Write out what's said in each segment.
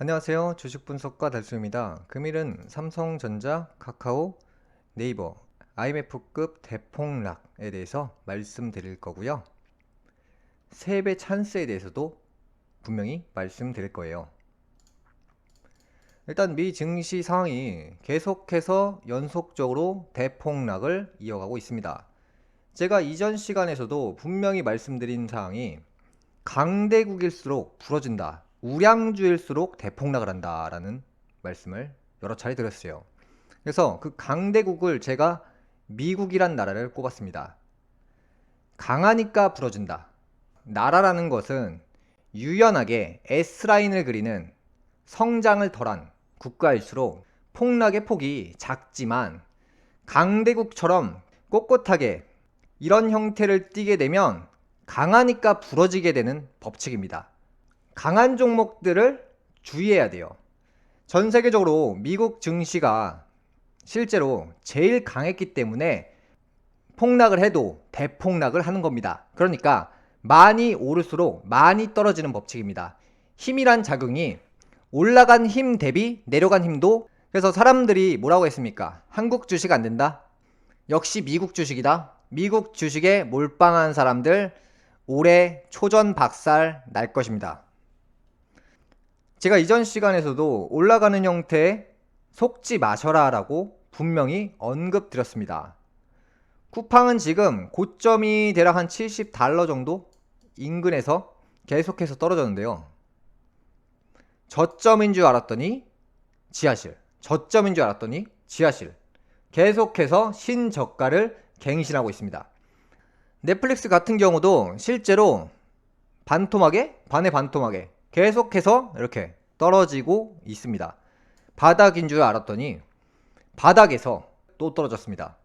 안녕하세요. 주식 분석가 달수입니다. 금일은 삼성전자, 카카오, 네이버, IMF급 대폭락에 대해서 말씀드릴 거고요. 세배 찬스에 대해서도 분명히 말씀드릴 거예요. 일단 미 증시 상황이 계속해서 연속적으로 대폭락을 이어가고 있습니다. 제가 이전 시간에서도 분명히 말씀드린 사항이 강대국일수록 부러진다. 우량주일수록 대폭락을 한다라는 말씀을 여러 차례 드렸어요. 그래서 그 강대국을 제가 미국이란 나라를 꼽았습니다. 강하니까 부러진다. 나라라는 것은 유연하게 S라인을 그리는 성장을 덜한 국가일수록 폭락의 폭이 작지만 강대국처럼 꼿꼿하게 이런 형태를 띠게 되면 강하니까 부러지게 되는 법칙입니다. 강한 종목들을 주의해야 돼요. 전 세계적으로 미국 증시가 실제로 제일 강했기 때문에 폭락을 해도 대폭락을 하는 겁니다. 그러니까 많이 오를수록 많이 떨어지는 법칙입니다. 힘이란 작용이 올라간 힘 대비 내려간 힘도 그래서 사람들이 뭐라고 했습니까? 한국 주식 안 된다? 역시 미국 주식이다. 미국 주식에 몰빵한 사람들 올해 초전 박살 날 것입니다. 제가 이전 시간에서도 올라가는 형태의 속지 마셔라 라고 분명히 언급드렸습니다. 쿠팡은 지금 고점이 대략 한 70달러 정도 인근에서 계속해서 떨어졌는데요. 저점인 줄 알았더니 지하실, 저점인 줄 알았더니 지하실. 계속해서 신저가를 갱신하고 있습니다. 넷플릭스 같은 경우도 실제로 반토막에 반에 반토막에 계속해서 이렇게 떨어지고 있습니다. 바닥인 줄 알았더니 바닥에서 또 떨어졌습니다.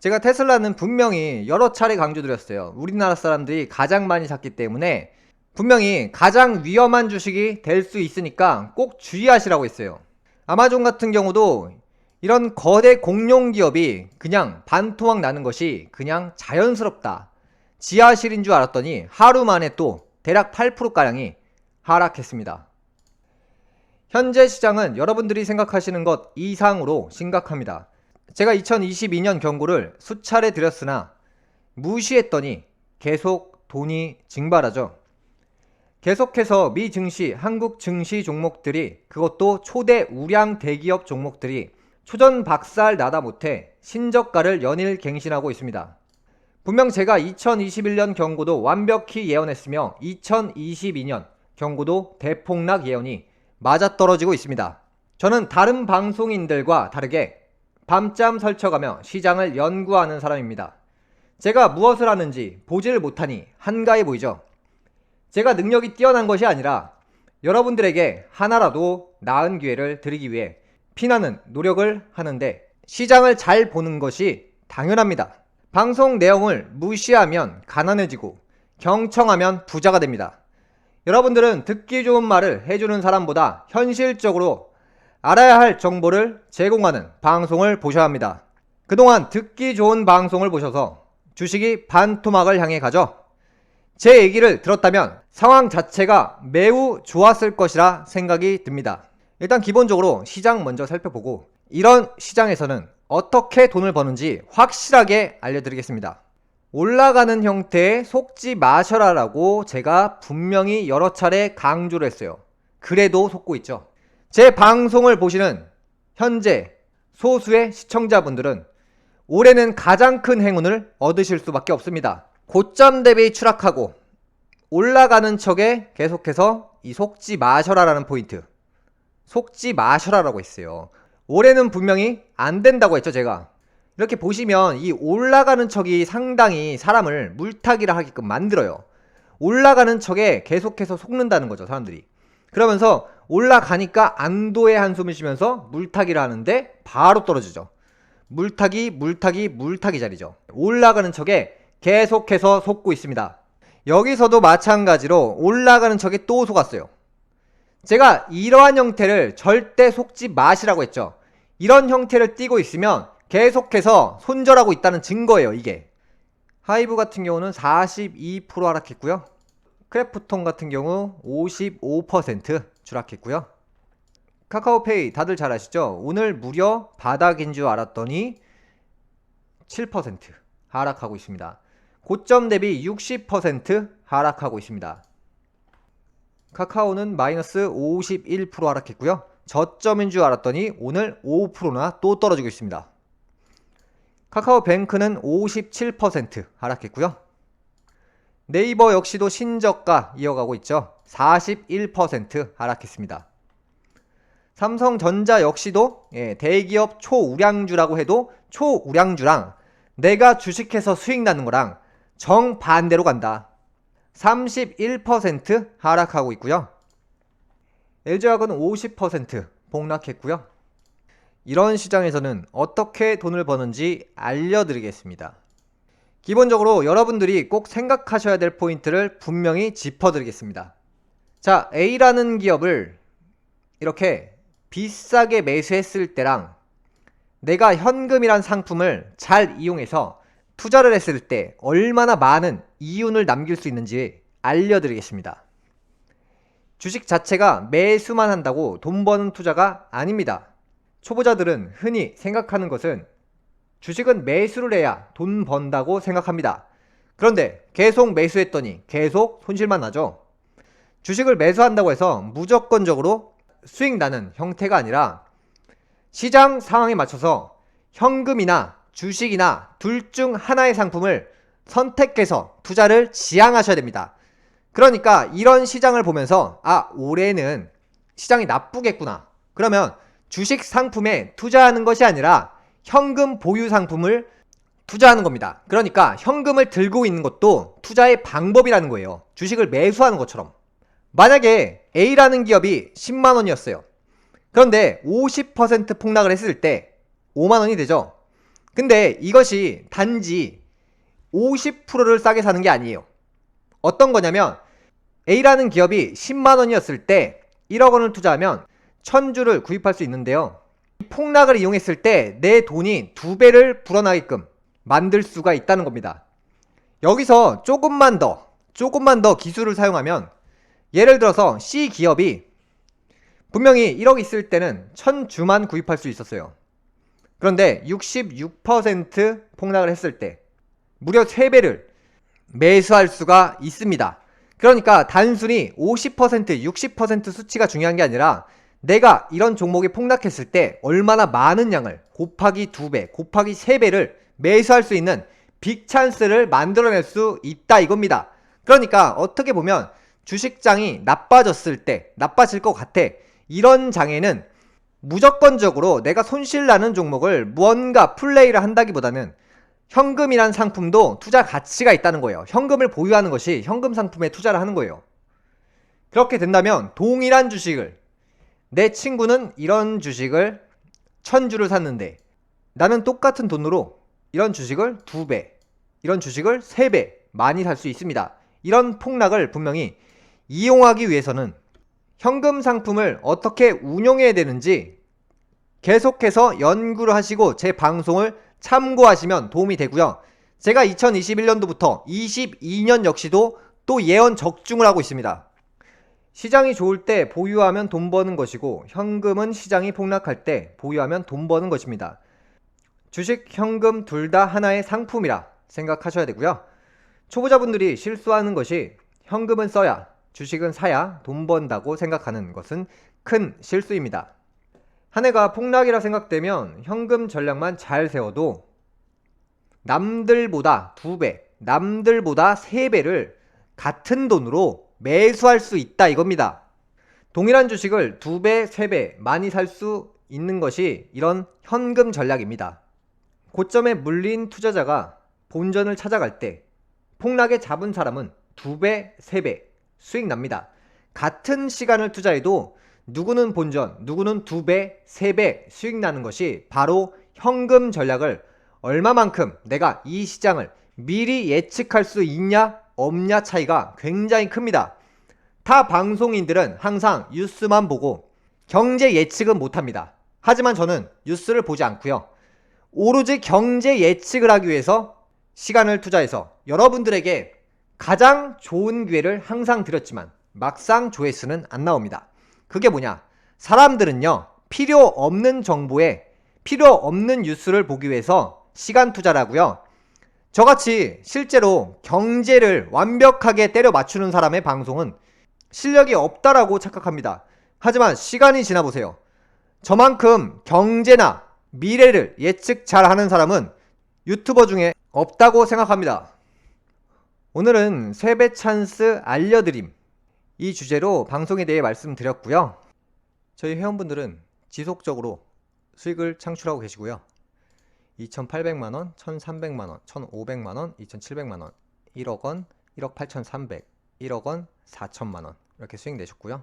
제가 테슬라는 분명히 여러 차례 강조드렸어요. 우리나라 사람들이 가장 많이 샀기 때문에 분명히 가장 위험한 주식이 될 수 있으니까 꼭 주의하시라고 했어요. 아마존 같은 경우도 이런 거대 공룡 기업이 그냥 반토막 나는 것이 그냥 자연스럽다. 지하실인 줄 알았더니 하루 만에 또 대략 8%가량이 하락했습니다. 현재 시장은 여러분들이 생각하시는 것 이상으로 심각합니다. 제가 2022년 경고를 수차례 드렸으나 무시했더니 계속 돈이 증발하죠. 계속해서 미 증시, 한국 증시 종목들이 그것도 초대 우량 대기업 종목들이 초전 박살 나다 못해 신저가를 연일 갱신하고 있습니다. 분명 제가 2021년 경고도 완벽히 예언했으며 2022년 경고도 대폭락 예언이 맞아떨어지고 있습니다. 저는 다른 방송인들과 다르게 밤잠 설쳐가며 시장을 연구하는 사람입니다. 제가 무엇을 하는지 보지를 못하니 한가해 보이죠? 제가 능력이 뛰어난 것이 아니라 여러분들에게 하나라도 나은 기회를 드리기 위해 피나는 노력을 하는데 시장을 잘 보는 것이 당연합니다. 방송 내용을 무시하면 가난해지고 경청하면 부자가 됩니다. 여러분들은 듣기 좋은 말을 해주는 사람보다 현실적으로 알아야 할 정보를 제공하는 방송을 보셔야 합니다. 그동안 듣기 좋은 방송을 보셔서 주식이 반토막을 향해 가죠. 제 얘기를 들었다면 상황 자체가 매우 좋았을 것이라 생각이 듭니다. 일단 기본적으로 시장 먼저 살펴보고 이런 시장에서는 어떻게 돈을 버는지 확실하게 알려드리겠습니다. 올라가는 형태의 속지 마셔라라고 제가 분명히 여러 차례 강조를 했어요. 그래도 속고 있죠. 제 방송을 보시는 현재 소수의 시청자분들은 올해는 가장 큰 행운을 얻으실 수밖에 없습니다. 고점 대비 추락하고 올라가는 척에 계속해서 이 속지 마셔라라는 포인트. 속지 마셔라라고 했어요. 올해는 분명히 안 된다고 했죠, 제가. 이렇게 보시면 이 올라가는 척이 상당히 사람을 물타기를 하게끔 만들어요. 올라가는 척에 계속해서 속는다는 거죠, 사람들이. 그러면서 올라가니까 안도의 한숨을 쉬면서 물타기를 하는데 바로 떨어지죠. 물타기, 물타기, 물타기 자리죠. 올라가는 척에 계속해서 속고 있습니다. 여기서도 마찬가지로 올라가는 척에 또 속았어요. 제가 이러한 형태를 절대 속지 마시라고 했죠. 이런 형태를 띠고 있으면 계속해서 손절하고 있다는 증거예요, 이게. 하이브 같은 경우는 42% 하락했고요. 크래프톤 같은 경우 55% 추락했고요. 카카오페이 다들 잘 아시죠? 오늘 무려 바닥인 줄 알았더니 7% 하락하고 있습니다. 고점 대비 60% 하락하고 있습니다. 카카오는 마이너스 51% 하락했고요. 저점인 줄 알았더니 오늘 5%나 또 떨어지고 있습니다. 카카오뱅크는 57% 하락했고요. 네이버 역시도 신저가 이어가고 있죠. 41% 하락했습니다. 삼성전자 역시도 예, 대기업 초우량주라고 해도 초우량주랑 내가 주식해서 수익 나는 거랑 정반대로 간다. 31% 하락하고 있고요. LG화학은 50% 폭락했고요. 이런 시장에서는 어떻게 돈을 버는지 알려드리겠습니다. 기본적으로 여러분들이 꼭 생각하셔야 될 포인트를 분명히 짚어드리겠습니다. 자, A라는 기업을 이렇게 비싸게 매수했을 때랑 내가 현금이란 상품을 잘 이용해서 투자를 했을 때 얼마나 많은 이윤을 남길 수 있는지 알려드리겠습니다. 주식 자체가 매수만 한다고 돈 버는 투자가 아닙니다. 초보자들은 흔히 생각하는 것은 주식은 매수를 해야 돈 번다고 생각합니다. 그런데 계속 매수했더니 계속 손실만 나죠. 주식을 매수한다고 해서 무조건적으로 수익 나는 형태가 아니라 시장 상황에 맞춰서 현금이나 주식이나 둘 중 하나의 상품을 선택해서 투자를 지향하셔야 됩니다. 그러니까 이런 시장을 보면서 아, 올해는 시장이 나쁘겠구나. 그러면 주식 상품에 투자하는 것이 아니라 현금 보유 상품을 투자하는 겁니다. 그러니까 현금을 들고 있는 것도 투자의 방법이라는 거예요. 주식을 매수하는 것처럼. 만약에 A라는 기업이 10만 원이었어요. 그런데 50% 폭락을 했을 때 5만 원이 되죠. 근데 이것이 단지 50%를 싸게 사는 게 아니에요. 어떤 거냐면 A라는 기업이 10만 원이었을 때 1억 원을 투자하면 1000주를 구입할 수 있는데요. 폭락을 이용했을 때 내 돈이 두 배를 불어나게끔 만들 수가 있다는 겁니다. 여기서 조금만 더, 조금만 더 기술을 사용하면 예를 들어서 C 기업이 분명히 1억 있을 때는 1000주만 구입할 수 있었어요. 그런데 66% 폭락을 했을 때 무려 3배를 매수할 수가 있습니다. 그러니까 단순히 50%, 60% 수치가 중요한 게 아니라 내가 이런 종목이 폭락했을 때 얼마나 많은 양을 곱하기 2배, 곱하기 3배를 매수할 수 있는 빅 찬스를 만들어낼 수 있다 이겁니다. 그러니까 어떻게 보면 주식장이 나빠졌을 때, 나빠질 것 같아. 이런 장에는 무조건적으로 내가 손실나는 종목을 무언가 플레이를 한다기보다는 현금이란 상품도 투자 가치가 있다는 거예요. 현금을 보유하는 것이 현금 상품에 투자를 하는 거예요. 그렇게 된다면 동일한 주식을 내 친구는 이런 주식을 천주를 샀는데 나는 똑같은 돈으로 이런 주식을 두 배, 이런 주식을 세 배 많이 살 수 있습니다. 이런 폭락을 분명히 이용하기 위해서는 현금 상품을 어떻게 운용해야 되는지 계속해서 연구를 하시고 제 방송을 참고하시면 도움이 되고요. 제가 2021년도부터 22년 역시도 또 예언 적중을 하고 있습니다. 시장이 좋을 때 보유하면 돈 버는 것이고 현금은 시장이 폭락할 때 보유하면 돈 버는 것입니다. 주식, 현금 둘 다 하나의 상품이라 생각하셔야 되고요. 초보자분들이 실수하는 것이 현금은 써야 주식은 사야 돈 번다고 생각하는 것은 큰 실수입니다. 한 해가 폭락이라 생각되면 현금 전략만 잘 세워도 남들보다 두 배, 남들보다 세 배를 같은 돈으로 매수할 수 있다 이겁니다. 동일한 주식을 두 배, 세 배 많이 살 수 있는 것이 이런 현금 전략입니다. 고점에 물린 투자자가 본전을 찾아갈 때 폭락에 잡은 사람은 두 배, 세 배 수익 납니다. 같은 시간을 투자해도 누구는 본전, 누구는 두 배, 세 배 수익 나는 것이 바로 현금 전략을 얼마만큼 내가 이 시장을 미리 예측할 수 있냐, 없냐 차이가 굉장히 큽니다. 타 방송인들은 항상 뉴스만 보고 경제 예측은 못합니다. 하지만 저는 뉴스를 보지 않고요. 오로지 경제 예측을 하기 위해서 시간을 투자해서 여러분들에게 가장 좋은 기회를 항상 드렸지만 막상 조회수는 안 나옵니다. 그게 뭐냐? 사람들은요, 필요 없는 정보에 필요 없는 뉴스를 보기 위해서 시간 투자를 하고요. 저같이 실제로 경제를 완벽하게 때려 맞추는 사람의 방송은 실력이 없다라고 착각합니다. 하지만 시간이 지나 보세요. 저만큼 경제나 미래를 예측 잘 하는 사람은 유튜버 중에 없다고 생각합니다. 오늘은 세배 찬스 알려드림 이 주제로 방송에 대해 말씀드렸고요. 저희 회원분들은 지속적으로 수익을 창출하고 계시고요. 2,800만원, 1,300만원, 1,500만원, 2,700만원, 1억 원, 1억 8,300, 1억 원, 4천만원 이렇게 수익 내셨고요.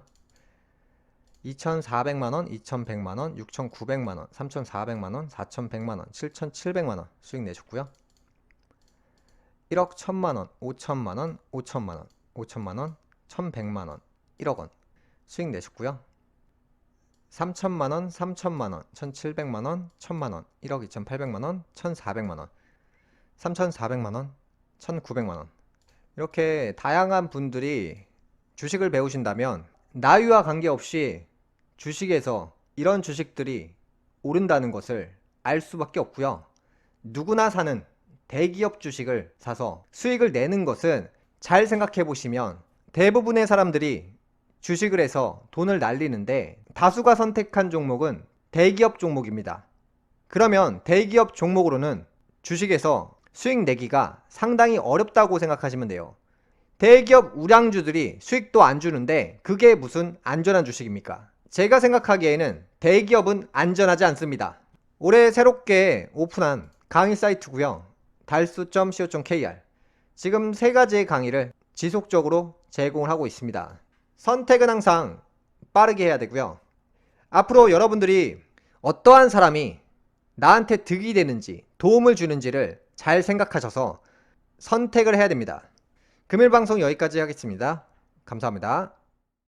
2,400만원, 2,100만원, 6,900만원, 3,400만원, 4,100만원, 7,700만원 수익 내셨고요. 1억 1,000만원, 5천만원, 5천만원, 5천만원, 1,100만원, 1억 원 수익 내셨고요. 3천만 원, 3천만 원, 1,700만 원, 1,000만원, 1억 2,800만 원, 1,400만 원, 3,400만 원, 1,900만 원 이렇게 다양한 분들이 주식을 배우신다면 나이와 관계없이 주식에서 이런 주식들이 오른다는 것을 알 수밖에 없고요. 누구나 사는 대기업 주식을 사서 수익을 내는 것은 잘 생각해 보시면 대부분의 사람들이 주식을 해서 돈을 날리는데 다수가 선택한 종목은 대기업 종목입니다. 그러면 대기업 종목으로는 주식에서 수익 내기가 상당히 어렵다고 생각하시면 돼요. 대기업 우량주들이 수익도 안 주는데 그게 무슨 안전한 주식입니까? 제가 생각하기에는 대기업은 안전하지 않습니다. 올해 새롭게 오픈한 강의 사이트고요. 달수.co.kr 지금 세 가지의 강의를 지속적으로 제공을 하고 있습니다. 선택은 항상 빠르게 해야 되고요. 앞으로 여러분들이 어떠한 사람이 나한테 득이 되는지 도움을 주는지를 잘 생각하셔서 선택을 해야 됩니다. 금일 방송 여기까지 하겠습니다. 감사합니다.